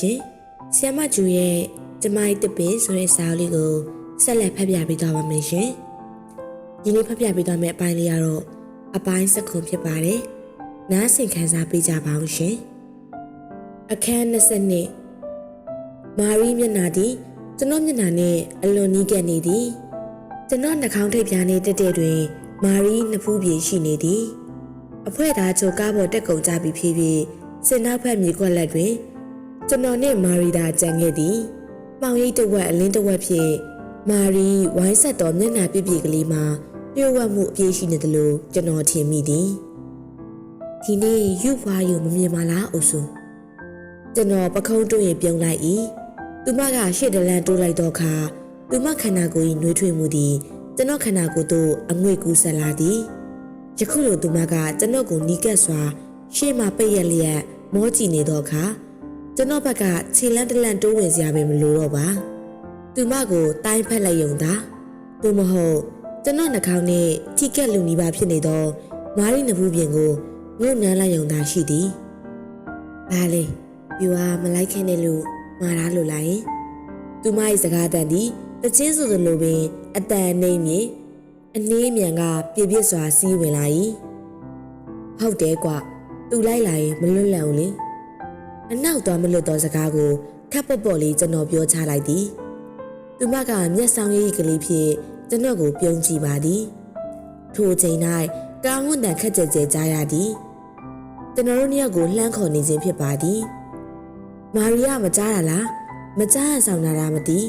ရှင်။ဆီယမဂျူရဲ့ကျမရဲ့တပင်းဆိုတဲ့စာအုပ်လေးကိုဆက်လက်ဖတ်ပြပေးသွားပါမယ်ရှင်။ဒီနေ့ဖတ်ပြပေးသွားမယ့်အပိုင်းလေးကတော့အပိုင်းစခုဖြစ်ပါတယ်။နားဆင်ခံစားပေးကြပါဦးရှင်။အခန်း22မာရီမျက်နှာသည်ကျွန်တော်မျက်နှာနဲ့အလွန်နီးကပ်နေသည်။ကျွန်တော်နှာခေါင်းထိပ်ပြားနေတက်တဲ့တွင်မာရီနှစ်ဖူးပြေရှိနေသည်။အဖွဲသားချိုကားပေါ်တက်ကုန်ကြပြီးဖြည်းဖြည်းစင်နောက်ဖက်မြေခွက်လက်တွင် ကျွန်တော်နဲ့မာရီသာကြံခဲ့သည်။ပေါင်ရိပ်တစ်ဝက်အလင်းတစ်ဝက်ဖြင့်မာရီဝိုင်းဆက်တော်မျက်နှာပြည့်ပြည့်ကလေးမှာလျှို့ဝှက်မှုအပြည့်ရှိနေသလိုကျွန်တော်ထင်မိသည်။ဒီနေ့ယူဖွားယူမမြင်ပါလားအုပ်စု။ကျွန်တော်ပခုံးတွင်ပြုံးလိုက်၏။သူမကရှေ့တလန်တိုးလိုက်တော့ခါသူမခန္ဓာကိုယ်၏နှွေးထွေးမှုသည်ကျွန်တော်ခန္ဓာကိုယ်သို့အငွေ့ကူးဆက်လာသည်။ယခုလိုသူမကကျွန်တော်ကိုနီးကပ်စွာရှေ့မှပိတ်ရက်လျက်မောကြည့်နေတော့ခါ ကျွန်တော်ဘက်ကခြေလန်းတလန့်တိုးဝင်စရာပဲမလိုတော့ပါသူမကိုတိုင်းဖက်လိုက်ယုံသာသူမဟုတ်ကျွန်တော်နှာခေါင်းနဲ့ထိကက်လူနီးပါဖြစ်နေတော့မာရီနဘူးပြင်ကိုငုံနန်းလိုက်ယုံသာရှိသည်ဘာလဲပြူဟာမလိုက်ခဲနဲ့လို့မှားလားလို့လိုက်ရင်သူမရဲ့စကားတန်သည်တချင်းဆိုသလိုပင်အတန်နှိမ့်မြေအနည်းမြန်ကပြပြစွာစီးဝင်လာ၏ဟုတ်တယ်ကွသူလိုက်လာရင်မလွတ်လပ်ဘူးလေ အနောက်သွားမလွတ်သောစကားကိုခပ်ပေါ့ပေါ့လေးကျွန်တော်ပြောချလိုက်သည်သူမကမျက်စောင်းရိပ်ကလေးဖြင့်ကျွန်တော်ကိုပြုံးကြည့်ပါသည်ထိုအချိန်၌ကောင်းဝန်းတန်ခက်ကြဲကြဲကြားရသည်ကျွန်တော်တို့နှစ်ယောက်ကိုလှမ်းခေါ်နေခြင်းဖြစ်ပါသည်မာရီယာမကြားတာလားမကြားရဆောင်တာလားမသိ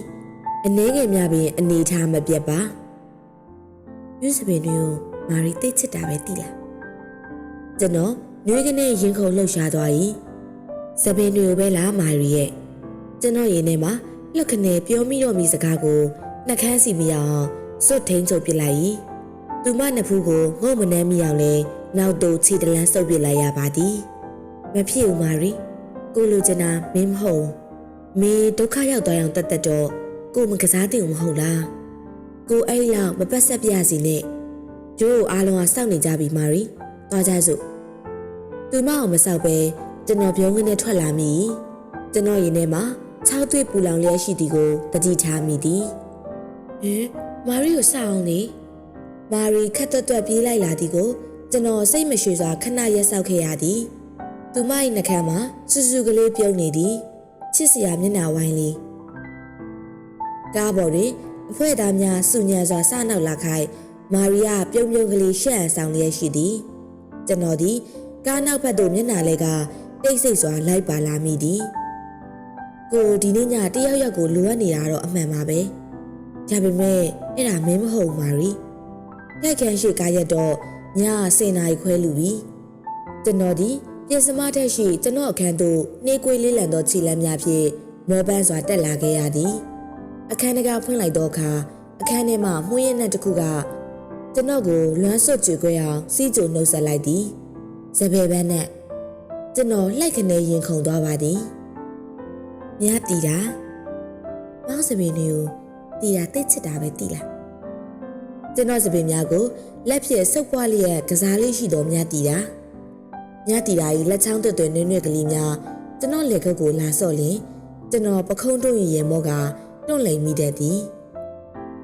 အနှဲငယ်များပင်အနေထားမပြတ်ပါယူစပင်တွေကိုမာရီသိချစ်တာပဲသိလားကျွန်တော်နှွေးကနေရင်ခုန်လှုပ်ရှားသွား၏ စပင်တွေကိုပဲလားမာရီရဲ့ကျွန်တော်ရင်ထဲမှာလှုပ်ခနဲ့ပြောမိတော့မိစကားကိုနှက်ခမ်းစီမရအောင်စွတ်ထိန်ချုပ်ပစ်လိုက်၏သူမနှစ်ဖူးကိုငုံမနှမ်းမိအောင်လဲနောက်တော့ခြေတလန်းဆုပ်ပစ်လိုက်ရပါသည်မဖြစ်ဘူးမာရီကိုလိုချင်တာမင်းမဟုတ်မေဒုက္ခရောက်သွားအောင်တတ်တတ်တော့ကိုမကစားတင်မဟုတ်လားကိုအဲ့လောက်မပတ်ဆက်ပြစီနဲ့ကျိုးအားလုံးကစောင့်နေကြပြီမာရီသွားကြစို့သူမအောင်မဆောက်ပဲ ကျွန်တော်ပြုံးကနေထွက်လာမိကျွန်တော်ရင်ထဲမှာခြောက်သွေးပူလောင်လျက်ရှိသည်ကိုတတိထားမိသည်ဟင်မာရီကိုစောင့်အောင်လေမာရီခက်တွတ်တွတ်ပြေးလိုက်လာသည်ကိုကျွန်တော်စိတ်မရွှေစွာခဏရက်ဆောက်ခဲ့ရသည်သူမ၏နှာခမ်းမှာစူးစူးကလေးပြုံးနေသည်ချစ်စရာမျက်နှာဝိုင်းလေးကားပေါ်တွင်အဖွဲသားများစုညံစွာစနောက်လာခိုင်မာရီယာပြုံးပြုံးကလေးရှက်အံဆောင်လျက်ရှိသည်ကျွန်တော်သည်ကားနောက်ဘက်သို့မျက်နှာလဲက တိတ်ဆိတ်စွာလိုက်ပါလာမိသည်ကိုဒီနေ့ညတယောက်ယောက်ကိုလိုအပ်နေတာတော့အမှန်ပါပဲဒါပေမဲ့အဲ့ဒါမင်းမဟုတ်ဘူးမာရီလက်ခံရှိကားရက်တော့ညစင်နာရီခွဲလူပြီကျွန်တော်ဒီပြင်စမထက်ရှိကျွန်တော်အခန်းသို့နှေးကွေးလေးလံသောခြေလမ်းများဖြင့်မောပန်းစွာတက်လာခဲ့ရသည်အခန်းတကာဖွင့်လိုက်သောအခါအခန်းထဲမှမှုရင်းနဲ့တစ်ခုကကျွန်တော်ကိုလွမ်းဆွတ်ကြွေခွဲအောင်စီးကြိုနှုတ်ဆက်လိုက်သည်စပယ်ပန်းနဲ့ ကျွန်တော်လှိုက်ခနဲရင်ခုန်သွားပါသည်မြတ်တီတာမောင်စပင်တွေကိုတီတာတိတ်ချစ်တာပဲတီလားကျွန်တော်စပင်များကိုလက်ဖြင့်ဆုပ်ပွားလျက်ကစားလေးရှိတော်မြတ်တီတာမြတ်တီတာ၏လက်ချောင်းတွတ်တွင်နွဲ့နွဲ့ကလေးများကျွန်တော်လက်ခုပ်ကိုလာဆော့လင်ကျွန်တော်ပခုံးတို့ရေမောကတွန့်လိမ်မိတတ်သည်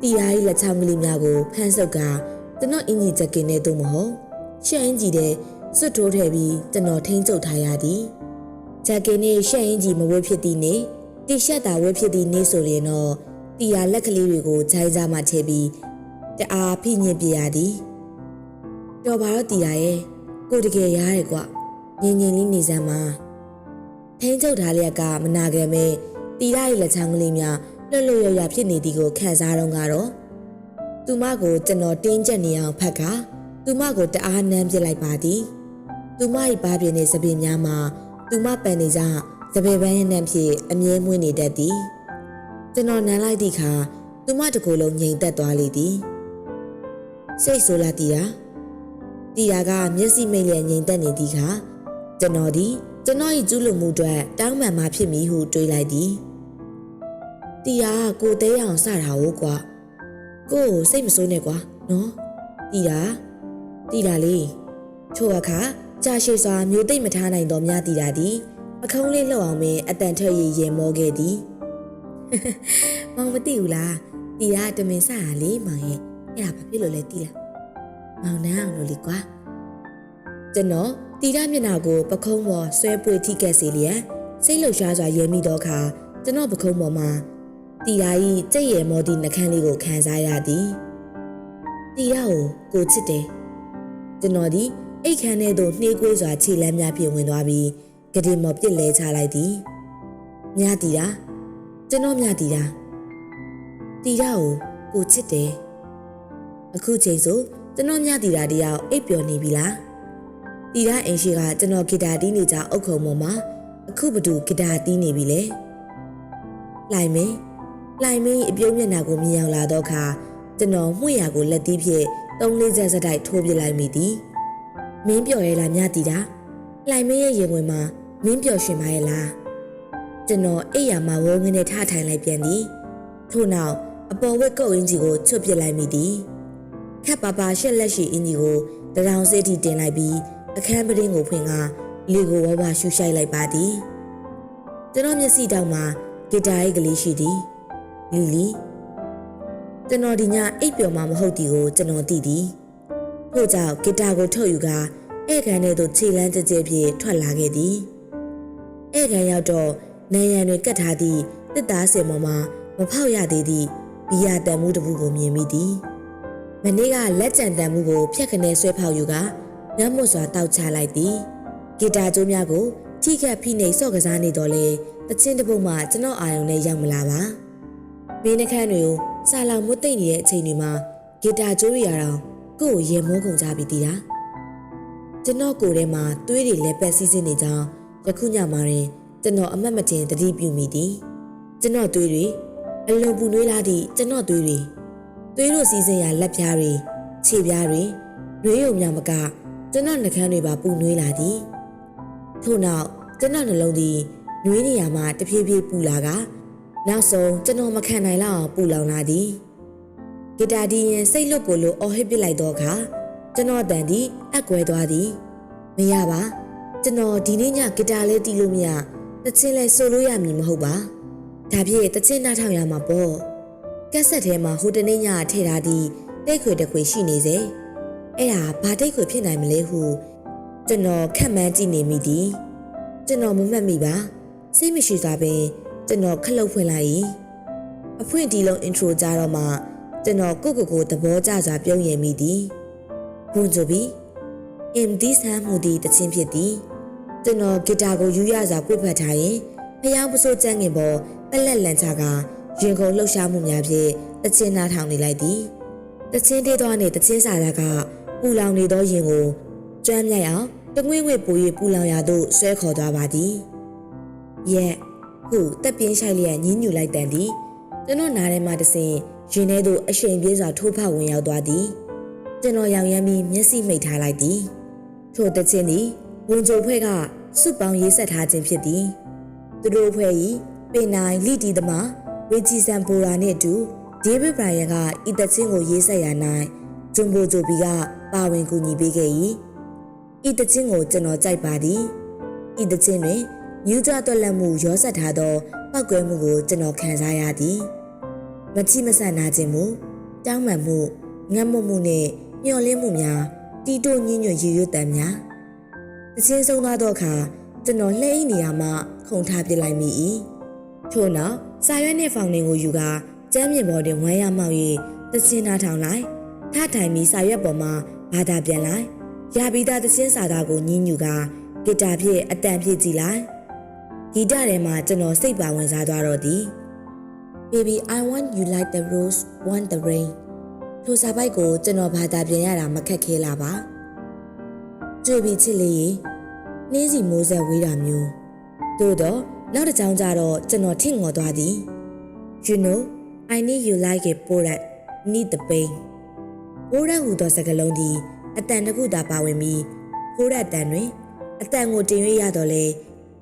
တီတာ၏လက်ချောင်းကလေးများကိုဖမ်းဆုပ်ကကျွန်တော်အင်ကြီးချက်ကင်းနဲ့သို့မဟုတ်ရှက်အင်ကြီးတဲ့ စွတ်ထိုးထည့်ပြီးကျွန်တော်ထိန်းချုပ်ထားရသည်ဂျက်ကင်းနဲ့ရှက်အင်ကြီးမဝတ်ဖြစ်သည့်နေ့တီရှက်တာဝတ်ဖြစ်သည့်နေ့ဆိုရင်တော့တီယာလက်ကလေးတွေကိုခြိုင်းစားမှထည့်ပြီးတအားဖိညစ်ပြရသည်တော်ပါတော့တီယာရဲ့ကိုတကယ်ရားတယ်ကွငင်ငင်လေးနေစမ်းမှာထိန်းချုပ်ထားလျက်ကမနာခဲ့မဲတီရရဲ့လက်ချောင်းကလေးများလွတ်လွတ်ရရဖြစ်နေသည်ကိုခံစားတော့ကတော့သူမကိုကျွန်တော်တင်းကျပ်နေအောင်ဖက်ကသူမကိုတအားနမ်းပစ်လိုက်ပါသည် သူမ၏ဘားပြင်းတဲ့စပင်များမှာသူမပန်နေကြစပယ်ပန်းရနှံ့ဖြင့်အမြဲမွေးနေတတ်သည်ကျွန်တော်နမ်းလိုက်သည့်အခါသူမတကူလုံးငြိမ်သက်သွားလေသည်စိတ်ဆိုးလာတီယာတီယာကမျက်စိမိတ်လျက်ငြိမ်သက်နေသည်ခါကျွန်တော်သည်ကျွန်တော်၏ကျူးလွန်မှုအတွက်တောင်းပန်မှဖြစ်မည်ဟုတွေးလိုက်သည်တီယာကကိုသေးအောင်စတာဟုတ်ကွာကိုကိုစိတ်မဆိုးနဲ့ကွာနော်တီယာတီလာလေးချိုအခါ ကြာရှည်စွာမျိုးသိမ့်မထားနိုင်တော့များတီတာသည်အခုံးလေးလှုပ်အောင်ပင်အတန်ထွက်ရည်ရင်မောခဲ့သည်မောင်မသိဘူးလားတီကတမင်ဆရာလေးမောင်ရဲ့အဲ့ဒါဘာဖြစ်လို့လဲတီလားမောင်နှမ်းအောင်လို့လေကွာကျွန်တော်တီရမျက်နှာကိုပခုံးပေါ်ဆွဲပွေထိခဲ့စီလျက်စိတ်လှုပ်ရှားစွာရဲမိသောအခါကျွန်တော်ပခုံးပေါ်မှာတီရာဤကြက်ရည်မော်ဒီနှကန်းလေးကိုခံစားရသည်တီရာကိုကိုချစ်တယ်ကျွန်တော်ဒီ အိတ်ခမ်းထဲသို့နှေးကွေးစွာခြေလမ်းများဖြင့်ဝင်သွားပြီးကတိမော်ပြစ်လဲချလိုက်သည်မြားတီရာကျွန်တော်မြားတီရာတီရာကိုကိုချစ်တယ်အခုချိန်ဆိုကျွန်တော်မြားတီရာတယောက်အိပ်ပျော်နေပြီလားတီရာအင်ရှိကကျွန်တော်ဂီတာတီးနေကြအုတ်ခုံပေါ်မှာအခုဘသူဂီတာတီးနေပြီလေလှိုင်မင်းလှိုင်မင်းအပြုံးမျက်နှာကိုမြင်ရောက်လာတော့ခါကျွန်တော်မှုရကိုလက်သီးဖြင့်သုံးလေးချက်စတိုက်ထိုးပြလိုက်မိသည် မင်းပျော်ရဲ့လားမြတီတာလှိုင်မင်းရဲ့ရင်ဝင်မှာမင်းပျော်ရွှင်ပါရဲ့လားကျွန်တော်အိယာမှာဝုန်းငင်းနဲ့ထထိုင်လိုက်ပြန်သည်ထို့နောက်အပေါ်ဝက်ကုတ်အင်ကြီးကိုချွတ်ပစ်လိုက်မိသည်ခက်ပါပါရှက်လက်ရှိအင်ကြီးကိုတရောင်စစ်တီတင်လိုက်ပြီးအခန်းပရင်းကိုဖွင့်ကလေကိုဝဝရှူရှိုက်လိုက်ပါသည်ကျွန်တော်မျက်စိတောင်မှာဂီတာရဲ့ကလေးရှိသည်လီလီကျွန်တော်ဒီညအိပ်ပျော်မှမဟုတ်သည်ကိုကျွန်တော်သိသည် ထို့ကြောင့်ဂီတာကိုထုတ်ယူကဧကန်ထဲသို့ခြေလန်းကြကြဖြင့်ထွက်လာခဲ့သည်ဧကန်ရောက်တော့နေရန်တွင်ကတ်ထားသည့်တစ်သားစင်ပေါ်မှာမဖောက်ရသေးသည့်ဘီယာတန်မှုတစ်ခုကိုမြင်မိသည်မနေ့ကလက်ကြံတန်မှုကိုဖြတ်ခနဲဆွဲဖောက်ယူကငတ်မွတ်စွာတောက်ချလိုက်သည်ဂီတာကျိုးများကိုထိခတ်ဖိနှိပ်ဆော့ကစားနေတော့လေတချင်းတစ်ပုတ်မှကျွန်တော်အာရုံနဲ့ရောက်မလာပါမင်းနှခမ်းတွေကိုစာလောင်မွတ်သိမ့်နေတဲ့အချိန်တွေမှာဂီတာကျိုးရရအောင် ကို့ကိုရေမောကုန်ကြပြီတီးတာကျွန်တော်ကိုယ်ထဲမှာသွေးတွေလက်ပတ်စီးစင်းနေကြောင်းယခုညမှာရင်ကျွန်တော်အမတ်မတင်တတိပြုမိသည်ကျွန်တော်သွေးတွေအလွန်ပူနွေးလာသည့်ကျွန်တော်သွေးတွေသွေးတို့စီးစင်းရာလက်ပြားတွေခြေပြားတွေနှွေးုံများမကကျွန်တော်နှကန်းတွေပါပူနွေးလာသည်ထို့နောက်ကျွန်တော်နှလုံးသည်နွေးနေရမှတဖြည်းဖြည်းပူလာကနောက်ဆုံးကျွန်တော်မခံနိုင်လောက်အောင်ပူလောင်လာသည် ဂီတာဒီရင်စိတ်လွတ်ကိုလိုအော်ဟစ်ပစ်လိုက်တော့ခါကျွန်တော်တန်သည်အက်ကွဲသွားသည်မရပါကျွန်တော်ဒီနေ့ညဂီတာလေးတီးလို့မရတချင်းလဲဆိုလို့ရမည်မဟုတ်ပါဒါဖြင့်တချင်းနှားထောင်ရမှာပေါ့ကက်ဆက်ထဲမှာဟိုတနေ့ညထည့်ထားသည့်တိတ်ခွေတခွေရှိနေစေအဲ့ဒါဘာတိတ်ခွေဖြစ်နိုင်မလဲဟုကျွန်တော်ခက်မှန်းကြည့်နေမိသည်ကျွန်တော်မမှတ်မိပါစိတ်မရှိစွာပင်ကျွန်တော်ခလုတ်ဖွင့်လိုက်၏အဖွင့်ဒီလုံး intro ကြတော့မှ ကျွန်တော်ကိုကိုကိုသဘောကျစွာပြုံးရမိသည်ဘွန်ဂျိုဘီ in this hand မူဒီတချင်းဖြစ်သည်ကျွန်တော်ဂီတာကိုယူရစွာပွေဖက်ထားရင်ဖျောင်းပစိုးကျန်းငင်ပေါ်ပလက်လန်ချကရင်ခုန်လှုပ်ရှားမှုများဖြင့်တချင်းနားထောင်နေလိုက်သည်တချင်းတေးသွားနေတချင်းစာသားကပူလောင်နေသောရင်ကိုကျွမ်းမြိုက်အောင်တငွေ့ငွေ့ပူ၍ပူလောင်ရာသို့ဆွဲခေါ်သွားပါသည်ရဲ့ဟုတက်ပြင်းဆိုင်လျက်ညင်းညူလိုက်တန်သည်ကျွန်တော်နားထဲမှာတဆင် ရင်ထဲသို့အရှိန်ပြေးစွာထိုးဖောက်ဝင်ရောက်သွားသည်ကျွန်တော်ရောင်ရမ်းပြီးမျက်စိမိတ်ထားလိုက်သည်ထိုတချင်းသည်ဝန်ကြိုဖွဲ့ကစုပေါင်းရေးဆက်ထားခြင်းဖြစ်သည်သူတို့ဖွဲ့၏ပင်နိုင်လိတီသမားဝေဂျီဆန်ပိုရာနှင့်အတူဒေးဗစ်ဘရိုင်ယန်ကဤတချင်းကိုရေးဆက်ရ၌ဂျွန်ဘိုဂျိုဘီကပါဝင်ကူညီပေးခဲ့၏ဤတချင်းကိုကျွန်တော်ကြိုက်ပါသည်ဤတချင်းတွင်မြူးကြတွက်လက်မှုရောဆက်ထားသောပောက်ကွဲမှုကိုကျွန်တော်ခံစားရသည် မချိမဆန်နာခြင်းမှုတောင်းပန်မှုငတ်မွတ်မှုနှင့်မျောလင်းမှုများတီတိုညညွတ်ရည်ရွတ်တမ်းများတချင်းဆုံးသွားသောအခါကျွန်တော်လှဲ့အိနေရာမှခုန်ထားပစ်လိုက်မိ၏ထို့နောက်စာရွက်နှင့်ဖောင်နှင်ကိုယူကာကျမ်းမြေပေါ်တွင်ဝမ်းရမောက်၍တချင်းနာထောင်လိုက်ထထိုင်ပြီးစာရွက်ပေါ်မှာဘာသာပြန်လိုက်ရာဘီသားတချင်းစာသားကိုညှင်းညူကာဂီတာဖြင့်အတန်ဖြည့်ကြည့်လိုက်ဂီတထဲမှာကျွန်တော်စိတ်ပါဝင်စားသွားတော့သည် Baby I want you like the rose want the rain ထိုစာပိုက်ကိုကျွန်တော်ဘာသာပြန်ရတာမခက်ခဲလာပါကြွေပြီးချစ်လေးရေနှင်းစီမိုးဆက်ဝေးတာမျိုးသို့တော့နောက်တစ်ချောင်းကျတော့ကျွန်တော်ထင့်ငေါ်သွားသည် You know I need you like a poet need the pain ပိုးရက်ဟူသောစကားလုံးသည်အတန်တစ်ခုသာပါဝင်ပြီးပိုးရက်တန်တွင်အတန်ကိုတင်၍ရတော့လေ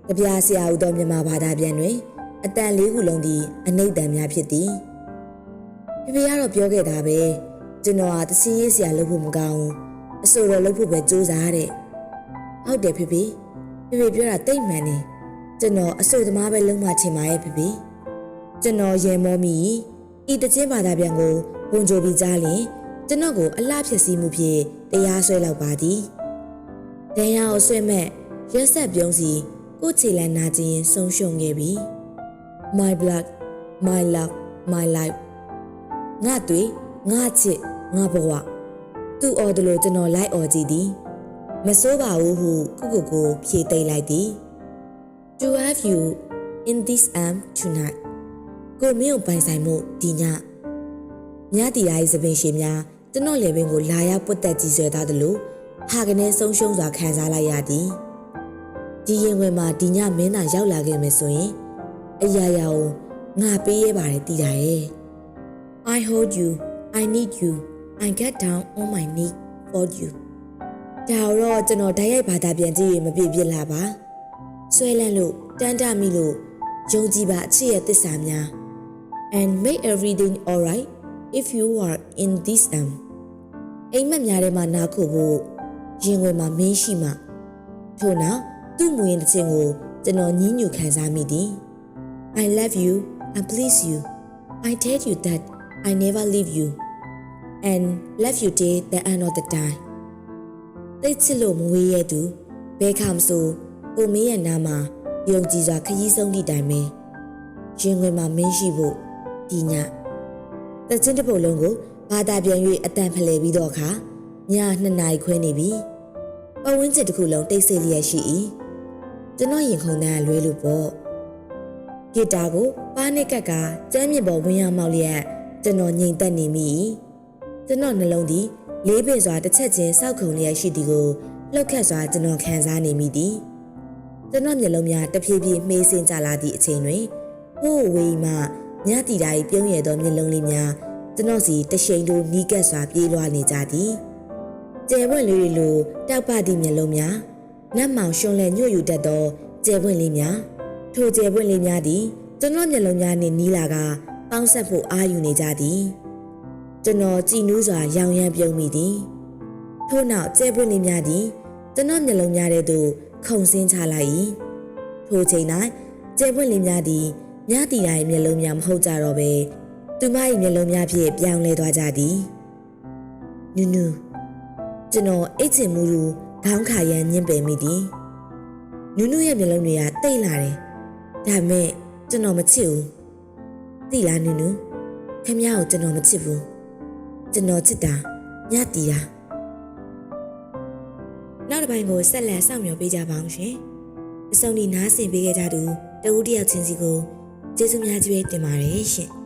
ကြပြားဆရာဟူသောမြန်မာဘာသာပြန်တွင် အတန်လေးခုလုံးသည်အနိမ့်တန်များဖြစ်သည်ဖေဖေကတော့ပြောခဲ့တာပဲကျွန်တော်ဟာတစင်းရေးဆရာလုပ်ဖို့မကောင်းဘူးအဆိုတော်လုပ်ဖို့ပဲစူးစမ်းတဲ့ဟုတ်တယ်ဖေဖေဖေဖေပြောတာတိတ်မှန်တယ်ကျွန်တော်အဆိုသမားပဲလုံးမချင်ပါရဲ့ဖေဖေကျွန်တော်ရေမောမီဤတချင်းဘာသာပြန်ကိုဝန်ကြိုပြီးကြားလင်ကျွန်တော်ကိုအလှဖြစ်စည်းမှုဖြင့်တရားစွဲလောက်ပါသည်ဒဏ်ရာကိုဆွဲမဲ့ရက်ဆက်ပြုံးစီကိုချီလန်နာခြင်းဆုံးရှုံးခဲ့ပြီ my blood my love my life ငါတွေငါချစ်ငါဘဝသူ့အော်တယ်လို့ကျွန်တော်လိုက်អော်ကြည့်သည်မစိုးပါဘူးဟုကိုကိုကိုဖြေသိမ့်လိုက်သည် To have you in this am tonight ကိုမင်းကိုပိုင်ဆိုင်မှုဒီညညတီရာရဲ့သပင်ရှင်များကျွန်တော်လေပင်ကိုလာရောက်ပုတ်တက်ကြီးဆွဲသားသလိုဟာကနေဆုံးရှုံးစွာခံစားလိုက်ရသည်ဒီရင်ဝင်မှာဒီညမင်းသာရောက်လာခဲ့မယ်ဆိုရင် အရာရာကိုငါပေးရပါတယ်တည်တာရဲ့ I hold you I need you I get down on my knee for you ဒါတော့ကျွန်တော်ဓာတ်ရိုက်ဘာသာပြန်ကြည့်ရင်မပြည့်ပြည့်လာပါဆွဲလန်းလို့တန်းတမိလို့ယုံကြည်ပါအချစ်ရဲ့သစ္စာများ and make everything alright if you are in this am အိမ်မက်များထဲမှာနားခုဖို့ရင်ဝင်မှာမင်းရှိမှထို့နောက်သူ့မူရင်တစ်ချင်းကိုကျွန်တော်ညှဉ်းညူခံစားမိသည် I love you and please you I tell you that I never leave you and love you till the end of the time သိချစ်လို့မဝေးရဲ့သူဘဲခါမဆိုကိုမင်းရဲ့နားမှာယုံကြည်စွာခရီးဆုံးသည့်တိုင်ပဲရင်ဝင်မှာမင်းရှိဖို့ဒီညတချင်းတစ်ပုတ်လုံးကိုဘာသာပြန်၍အတန်ဖလှယ်ပြီးတော့အခါည2နာရီခွဲနေပြီပဝင်းကျစ်တစ်ခုလုံးတိတ်ဆိတ်လျက်ရှိ၏ကျွန်တော်ရင်ခုန်တဲ့လွဲလို့ပေါ့ ဂီတာကိုပါးနဲ့ကက်ကကျမ်းမြင့်ပေါ်ဝင်ရောက်မောက်လျက်ကျွန်တော်ငြိမ်သက်နေမိကျွန်တော်နှလုံးသည်လေးပင်စွာတစ်ချက်ချင်းစောက်ခုံလျက်ရှိသည်ကိုလှုပ်ခတ်စွာကျွန်တော်ခံစားနေမိသည်ကျွန်တော်မျက်လုံးများတဖြည်းဖြည်းမှေးစင်းကြလာသည့်အချိန်တွင်ဟိုးဝေးမှညတီတာ၏ပြုံးရသောမျက်လုံးလေးများကျွန်တော်စီတရှိန်တို့နီးကပ်စွာပြေးလွှားနေကြသည်ကျဲပွင့်လေးတွေလိုတောက်ပသည့်မျက်လုံးများနတ်မောင်ရှွန်လဲညှို့ယူတတ်သောကျဲပွင့်လေးများ ထိုကျဲပွင့်လေးများသည်ကျွန်တော်မျက်လုံးများနှင့်နီးလာကပေါင်းဆက်ဖို့အားယူနေကြသည်ကျွန်တော်ကြည်နူးစွာရောင်ရမ်းပြုံးမိသည်ထို့နောက်ကျဲပွင့်လေးများသည်ကျွန်တော်မျက်လုံးများတဲ့သို့ခုန်ဆင်းချလိုက်၏ထိုချိန်၌ကျဲပွင့်လေးများသည်ညတီတိုင်းမျက်လုံးများမဟုတ်ကြတော့ပဲသူမ၏မျက်လုံးများဖြင့်ပြောင်းလဲသွားကြသည်နူးနူးကျွန်တော်အိတ်ချင်မှုလူခေါင်းခါရန်ညှင်းပယ်မိသည်နူးနူးရဲ့မျက်လုံးတွေကတိတ်လာတယ် ဒါပေမဲ့ကျွန်တော်မချစ်ဘူးသိလားနူးနူးခင်ဗျားကိုကျွန်တော်မချစ်ဘူးကျွန်တော်ချစ်တာညတီတာနောက်တစ်ပိုင်းကိုဆက်လက်စောင့်မျှော်ပေးကြပါအောင်ရှင်အစုံဒီနားဆင်ပေးခဲ့ကြသူတဦးတယောက်ချင်းစီကိုကျေးဇူးများကြီးပဲတင်ပါတယ်ရှင်